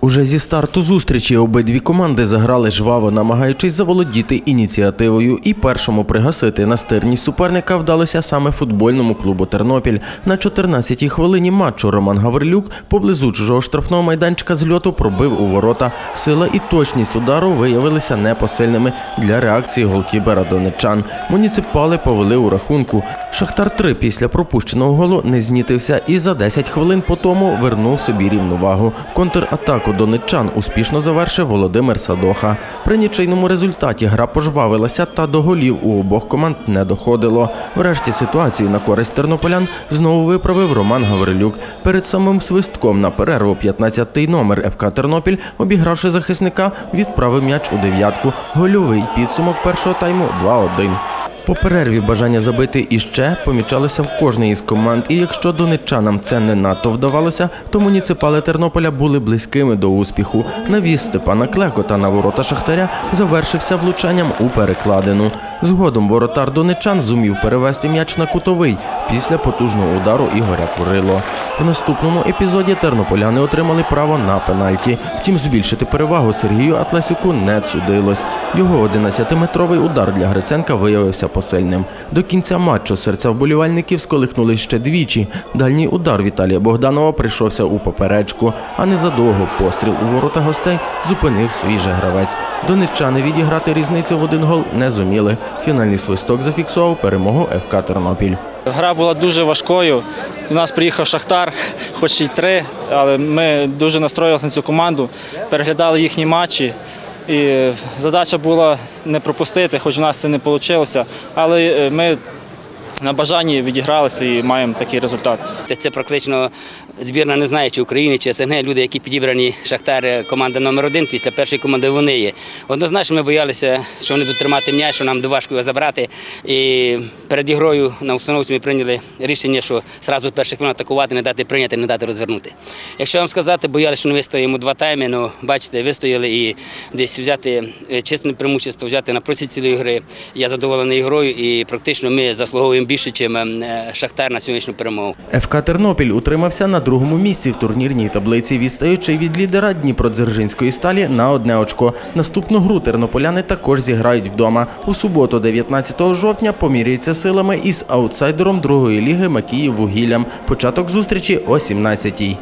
Уже зі старту зустрічі обидві команди заграли жваво, намагаючись заволодіти ініціативою, і першому пригасити настирність суперника вдалося саме футбольному клубу Тернопіль. На 14-й хвилині матчу Роман Гаврилюк поблизу чужого штрафного майданчика з льоту пробив у ворота. Сила і точність удару виявилися непосильними для реакції голкіпера донеччан. Муніципали повели у рахунку. Шахтар 3 після пропущеного голу не знітився і за 10 хвилин по тому вернув собі рівновагу. Контратаку донеччан успішно завершив Володимир Садоха. При нічийному результаті гра пожвавилася та до голів у обох команд не доходило. Врешті ситуацію на користь тернополян знову виправив Роман Гаврилюк. Перед самим свистком на перерву 15-й номер ФК Тернопіль, обігравши захисника, відправив м'яч у дев'ятку. Гольовий підсумок першого тайму 2-1. По перерві бажання забити іще помічалося в кожній із команд, і якщо донеччанам це не надто вдавалося, то муніципали Тернополя були близькими до успіху. Навіс Степана Клекота на ворота Шахтаря завершився влучанням у перекладину. Згодом воротар донеччан зумів перевести м'яч на кутовий після потужного удару Ігоря Курило. В наступному епізоді тернополяни отримали право на пенальті. Втім, збільшити перевагу Сергію Атласюку не судилось. Його 11-метровий удар для Гриценка виявився посильним. До кінця матчу серця вболівальників сколихнули ще двічі. Дальній удар Віталія Богданова прийшовся у поперечку, а незадовго постріл у ворота гостей зупинив свій же гравець. Донеччани відіграти різницю в один гол не зуміли. Фінальний свисток зафіксував перемогу ФК Тернопіль. Гра була дуже важкою. У нас приїхав Шахтар, хоч і три, але ми дуже настроїлися на цю команду, переглядали їхні матчі. І задача була не пропустити, хоч у нас це не вийшло. Але е, ми на бажанні відігралися і маємо такий результат. Це практично збірна не знає, чи України, чи СНГ, люди, які підібрані Шахтар, е, команда номер один, після першої команди вони є. Однозначно ми боялися, що вони будуть тримати м'яч, що нам важко його забрати. І перед ігрою на установці ми прийняли рішення, що одразу перших хвилин атакувати, не дати прийняти, не дати розвернути. Якщо вам сказати, боялися, що не вистоїмо два тайми, ну бачите, вистояли і десь взяти е, чесне преимущество, взяти на протязі цілої гри. Я задоволений грою і практично ми заслуговуємо більше, ніж Шахтар на сьогоднішню перемогу. ФК Тернопіль утримався на другому місці в турнірній таблиці, відстаючи від лідера Дніпродзержинської сталі на одне очко. Наступну гру тернополяни також зіграють вдома. У суботу, 19 жовтня, поміряються силами із аутсайдером другої ліги Макіїв Вугіллям. Початок зустрічі о 17-й.